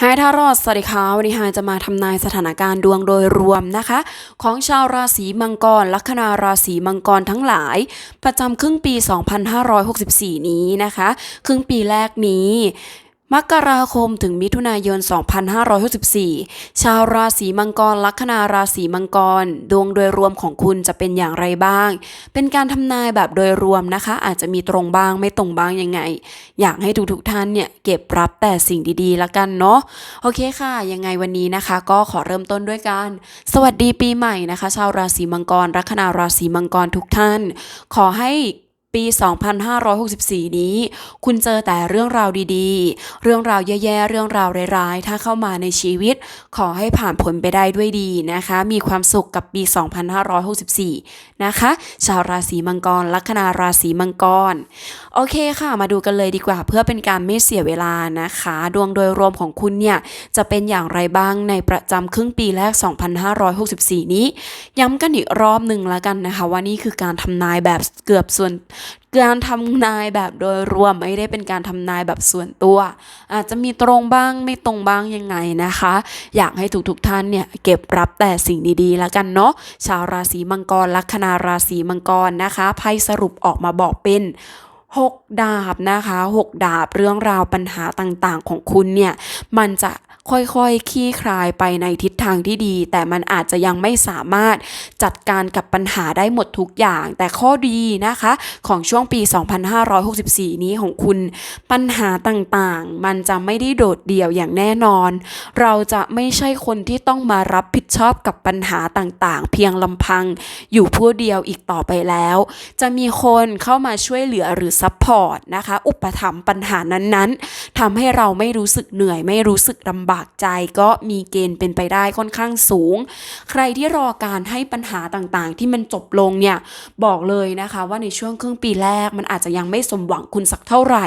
ไฮทารอดสวัสดีค่ะวันนี้ไฮจะมาทำนายสถานการณ์ดวงโดยรวมนะคะ ของชาวราศีมังกร ลัคนาราศีมังกรทั้งหลาย ประจำครึ่งปี 2564 นี้นะคะ ครึ่งปีแรกนี้ มกราคมถึงมิถุนายน 2564 ชาวราศีมังกร ลัคนาราศีมังกร ดวงโดยรวมของคุณจะเป็นอย่างไรบ้าง เป็นการทำนายแบบโดยรวมนะคะ อาจจะมีตรงบ้างไม่ตรงบ้างยังไง อยากให้ทุกๆท่านเนี่ยเก็บรับแต่สิ่งดีๆละกันเนาะ โอเคค่ะ ยังไงวันนี้นะคะ ก็ขอเริ่มต้นด้วยการสวัสดีปีใหม่นะคะ ชาวราศีมังกร ลัคนาราศีมังกรทุกท่าน ขอให้ ปี 2564 นี้ คุณเจอแต่เรื่องราวดีๆ เรื่องราวแย่ๆ เรื่องราวร้ายๆ ถ้าเข้ามาในชีวิต ขอให้ผ่านพ้นไปได้ด้วยดีนะคะ มีความสุขกับปี 2564 นะคะ ชาวราศีมังกร ลัคนาราศีมังกร โอเคค่ะ มาดูกันเลยดีกว่า เพื่อเป็นการไม่เสียเวลานะคะ ดวงโดยรวมของคุณเนี่ย จะเป็นอย่างไรบ้างในประจำครึ่งปีแรก 2564 นี้ ย้ำกันอีกรอบหนึ่งแล้วกันนะคะว่านี่คือการทำนายแบบเกือบส่วน การทำนายแบบโดยรวมไม่ได้เป็นการทำนายแบบส่วนตัว อาจจะมีตรงบ้างไม่ตรงบ้างยังไงนะคะ อยากให้ทุกๆท่านเนี่ยเก็บรับแต่สิ่งดีๆแล้วกันเนาะชาวราศีมังกรลัคนาราศีมังกรนะคะไพ่สรุปออกมาบอกเป็นหกดาบนะคะหกดาบเรื่องราวปัญหาต่างๆของคุณเนี่ย มันจะ ค่อยๆคลี่คลายไปในทิศทางที่ดี แต่มันอาจจะยังไม่สามารถจัดการกับปัญหาได้หมดทุกอย่าง แต่ข้อดีนะคะของช่วงปี 2564 นี้ของคุณ ปัญหาต่างๆ มันจะไม่ได้โดดเดี่ยวอย่างแน่นอน เราจะไม่ใช่คนที่ต้องมารับผิดชอบกับปัญหาต่างๆ เพียงลำพังอยู่ผู้เดียวอีกต่อไปแล้ว จะมีคนเข้ามาช่วยเหลือหรือซัพพอร์ตนะคะ อุปถัมภ์ปัญหานั้นๆทำให้เราไม่รู้สึกเหนื่อยไม่รู้สึกลำบากใจก็มีเกณฑ์เป็นไปได้ค่อนข้างสูง ใครที่รอการให้ปัญหาต่างๆ ที่มันจบลงเนี่ยบอกเลยนะคะว่าในช่วงครึ่งปีแรกมันอาจจะยังไม่สมหวังคุณสักเท่าไหร่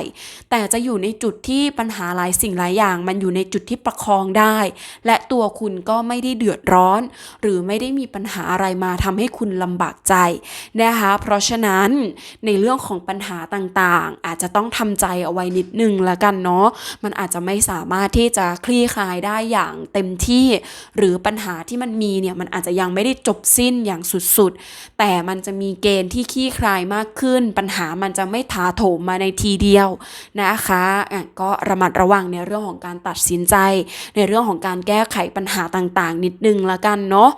แต่จะอยู่ในจุดที่ปัญหาหลายสิ่งหลายอย่าง มันอยู่ในจุดที่ประคองได้ และตัวคุณก็ไม่ได้เดือดร้อน หรือไม่ได้มีปัญหาอะไรมาทำให้คุณลำบากใจนะคะเพราะฉะนั้นในเรื่องของปัญหาต่างๆ อาจจะต้องทำใจเอาไว้นิดนึงละกันเนาะมันอาจจะไม่สามารถที่จะคลี่คลายได้อย่างเต็มที่ หรือปัญหาที่มันมีเนี่ยมันอาจจะยังไม่ได้จบสิ้นอย่างสุดๆ แต่มันจะมีเกณฑ์ที่คลี่คลายมากขึ้น ปัญหามันจะไม่ถาโถมมาในทีเดียวนะคะะก็ระมัดระวังในเรื่องของการตัดสินใจ ในเรื่องของการแก้ไขปัญหาต่างๆ นิดนึงละกันเนาะ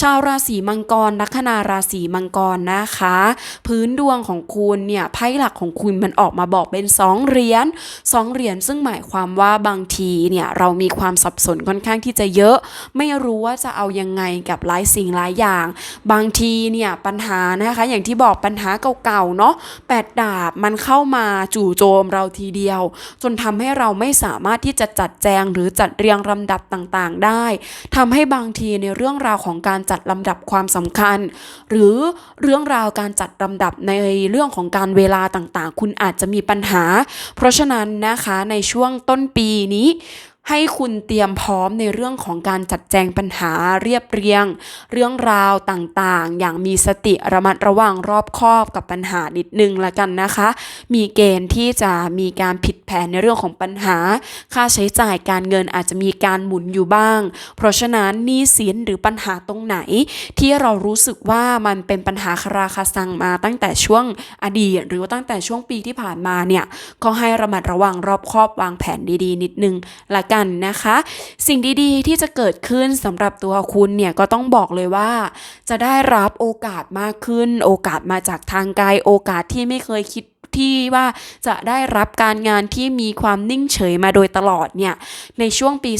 ชาวราศีมังกรลัคนาราศีมังกรนะคะ พื้นดวงของคุณเนี่ยไพ่หลักของคุณมันออกมาบอกเป็นสองเหรียญสองเหรียญซึ่งหมายความว่าบางทีเนี่ยเรามีความความสับสนค่อนข้างที่จะเยอะ ไม่รู้ว่าจะเอายังไงกับหลายสิ่งหลายอย่าง บางทีเนี่ยปัญหานะคะ อย่างที่บอกปัญหาเก่าๆเนาะแปดดาบมันเข้ามาจู่โจมเราทีเดียว จนทำให้เราไม่สามารถที่จะจัดแจงหรือจัดเรียงลำดับต่างๆ ได้ทำให้บางทีในเรื่องราวของการจัดลำดับความสำคัญ หรือเรื่องราวการจัดลำดับในเรื่องของการเวลาต่างๆ คุณอาจจะมีปัญหา เพราะฉะนั้นนะคะในช่วงต้นปีนี้ ให้คุณเตรียมพร้อมในเรื่องของการจัดแจงปัญหาเรียบเรียง เรื่องราวต่างๆ อย่างมีสติระมัดระวังรอบคอบกับปัญหานิดนึงละกันนะคะ มีเกณฑ์ที่จะมีการผิดแผนในเรื่องของปัญหา ค่าใช้จ่ายการเงินอาจจะมีการหมุนอยู่บ้าง เพราะฉะนั้นหนี้สินหรือปัญหาตรงไหน ที่เรารู้สึกว่ามันเป็นปัญหาคาราคาซังมาตั้งแต่ช่วงอดีต หรือว่าตั้งแต่ช่วงปีที่ผ่านมาเนี่ยก็ให้ระมัดระวังรอบคอบวางแผนดีๆ นิดนึงละกันนะคะ สิ่งดีๆ ที่จะเกิดขึ้นสำหรับตัวคุณเนี่ยก็ต้องบอกเลยว่า จะได้รับโอกาสมากขึ้น โอกาสมาจากทางกายโอกาสที่ไม่เคยคิด ที่ว่าจะได้รับการงานที่มีความนิ่งเฉยมาโดยตลอดเนี่ยในช่วงปี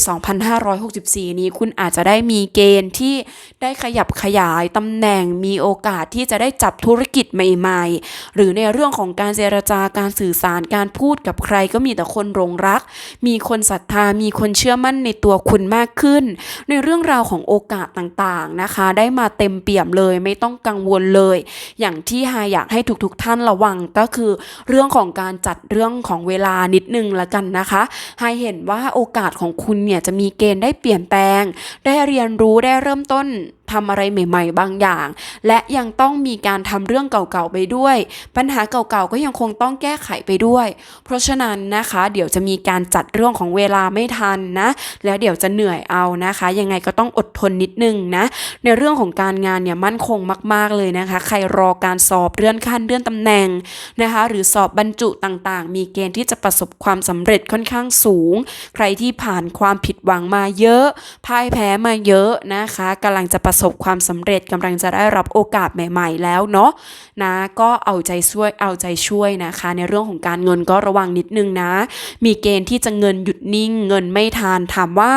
2564 นี้คุณอาจจะได้มีเกณฑ์ที่ได้ขยับขยายตำแหน่งมีโอกาสที่จะได้จับธุรกิจใหม่ๆ หรือในเรื่องของการเจรจาการสื่อสารการพูดกับใครก็มีแต่คนหลงรัก มีคนศรัทธามีคนเชื่อมั่นในตัวคุณมากขึ้น ในเรื่องราวของโอกาสต่างๆนะคะ ได้มาเต็มเปี่ยมเลยไม่ต้องกังวลเลย อย่างที่ฮาอยากให้ทุกๆ ท่านระวังก็คือเรื่องของการจัดเรื่องของเวลานิดนึงละกันนะคะ ให้เห็นว่าโอกาสของคุณเนี่ยจะมีเกณฑ์ได้เปลี่ยนแปลง ได้เรียนรู้ได้เริ่มต้น ทำอะไรใหม่ ๆ บางอย่าง และยังต้องมีการทำเรื่องเก่าๆไปด้วย ปัญหาเก่าๆก็ยังคงต้องแก้ไขไปด้วย เพราะฉะนั้นนะคะ เดี๋ยวจะมีการจัดเรื่องของเวลาไม่ทันนะ แล้วเดี๋ยวจะเหนื่อยเอานะคะ ยังไงก็ต้องอดทนนิดนึงนะ ในเรื่องของการงานเนี่ยมั่นคงมาก ๆเลยนะคะ ใครรอการสอบเลื่อนขั้นเลื่อนตำแหน่งนะคะ หรือสอบบรรจุต่างๆ มีเกณฑ์ที่จะประสบความสำเร็จค่อนข้างสูง ใครที่ผ่านความผิดหวังมาเยอะพ่ายแพ้มาเยอะนะคะกำลังจะประสบความสำเร็จกำลังจะได้รับโอกาสใหม่ ๆ แล้วเนาะนะก็เอาใจช่วยเอาใจช่วยนะคะ ในเรื่องของการเงินก็ระวังนิดนึงนะ มีเกณฑ์ที่จะเงินหยุดนิ่ง เงินไม่ทานถามว่า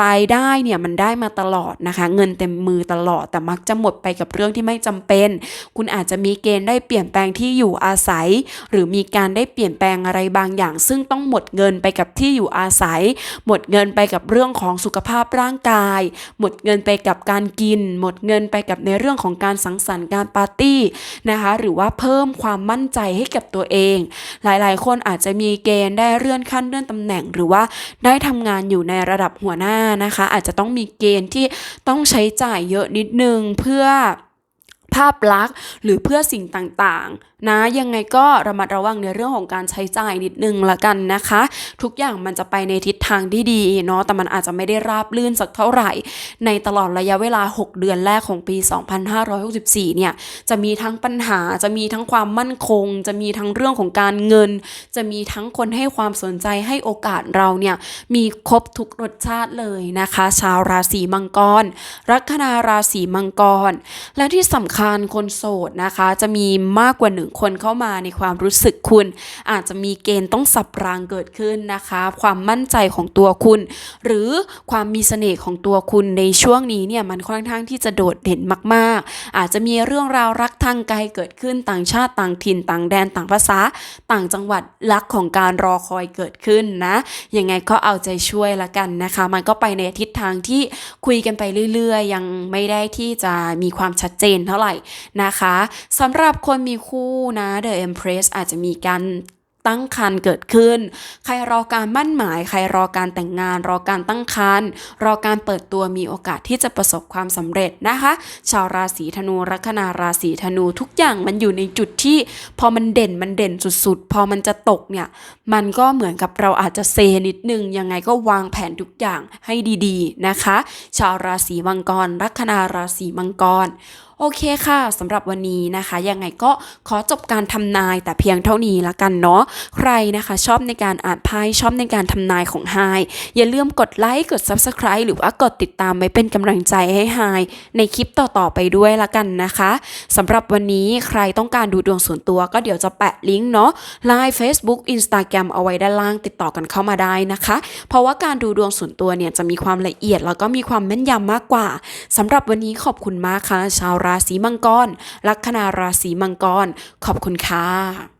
รายได้เนี่ยมันได้มาตลอดนะคะ เงินเต็มมือตลอดแต่มักจะหมดไปกับเรื่องที่ไม่จำเป็น คุณอาจจะมีเกณฑ์ได้เปลี่ยนแปลงที่อยู่อาศัย หรือมีการได้เปลี่ยนแปลงอะไรบางอย่าง ซึ่งต้องหมดเงินไปกับที่อยู่อาศัย หมดเงินไปกับเรื่องของสุขภาพร่างกาย หมดเงินไปกับการกินหมดเงินไปกับในเรื่องของการสังสรรค์การปาร์ตี้นะคะ หรือว่าเพิ่มความมั่นใจให้กับตัวเอง หลายๆ คนอาจจะมีเกณฑ์ได้เลื่อนขั้นเลื่อนตำแหน่ง หรือว่าได้ทำงานอยู่ในระดับหัวหน้านะคะ อาจจะต้องมีเกณฑ์ที่ต้องใช้จ่ายเยอะนิดนึงเพื่อ ภาพลักษณ์ หรือเพื่อสิ่งต่างๆ นะ ยังไงก็ระมัดระวังในเรื่องของการใช้จ่ายนิดนึงละกันนะคะ ทุกอย่างมันจะไปในทิศทางที่ดีเนาะแต่มันอาจจะไม่ได้ราบลื่นสักเท่าไหร่ ในตลอดระยะเวลา 6 เดือนแรกของปี 2564 เนี่ยจะมีทั้งปัญหาจะมีทั้งความมั่นคง จะมีทั้งเรื่องของการเงิน จะมีทั้งคนให้ความสนใจให้โอกาสเราเนี่ยมีครบทุกรสชาติเลยนะคะ ชาวราศีมังกรลัคนาราศีมังกร และที่สำคัญคนโสดนะคะ จะมีมากกว่าหนึ่งคนเข้ามาในความรู้สึกคุณ อาจจะมีเกณฑ์ต้องสับรางเกิดขึ้นนะคะ ความมั่นใจของตัวคุณ หรือความมีเสน่ห์ของตัวคุณในช่วงนี้เนี่ยมันค่อนข้างที่จะโดดเด่นมาก ๆ อาจจะมีเรื่องราวรักทางไกลเกิดขึ้นต่างชาติต่างถิ่นต่างแดนต่างภาษา ต่างจังหวัดรักของการรอคอยเกิดขึ้นนะยังไงก็เอาใจช่วยละกันนะคะ มันก็ไปในทิศทางที่คุยกันไปเรื่อย ๆ ยังไม่ได้ที่จะมีความชัดเจนเท่าไหร่นะคะสำหรับคนมีคู่นะ The Empress อาจจะมีการตั้งครรภ์เกิดขึ้น ใครรอการมั่นหมาย ใครรอการแต่งงาน รอการตั้งครรภ์ รอการเปิดตัวมีโอกาสที่จะประสบความสำเร็จนะคะ ชาวราศีธนูลัคนาราศีธนูทุกอย่างมันอยู่ในจุดที่ พอมันเด่นมันเด่นสุดๆ พอมันจะตกเนี่ย มันก็เหมือนกับเราอาจจะเซนิดนึง ยังไงก็วางแผนทุกอย่างให้ดีๆนะคะ ชาวราศีมังกรลัคนาราศีมังกร โอเคค่ะสำหรับวันนี้นะคะ ยังไงก็ขอจบการทำนายแต่เพียงเท่านี้ละกันเนาะใครนะคะชอบในการอ่านไพ่ชอบในการทำนายของไฮอย่าลืมกดไลค์กด Subscribe หรือว่ากดติดตามไว้เป็นกำลังใจให้ไฮในคลิปต่อๆไปด้วยละกันนะคะสำหรับวันนี้ใครต้องการดูดวงส่วนตัว ก็เดี๋ยวจะแปะลิงก์เนาะ Line Facebook Instagram เอาไว้ด้านล่างติดต่อกันเข้ามาได้นะคะ เพราะว่าการดูดวงส่วนตัวเนี่ยจะมีความละเอียดแล้วก็มีความแม่นยำมากกว่าสำหรับวันนี้ขอบคุณมากค่ะชาวราราศีมังกร ลัคนาราศีมังกร ขอบคุณค่ะ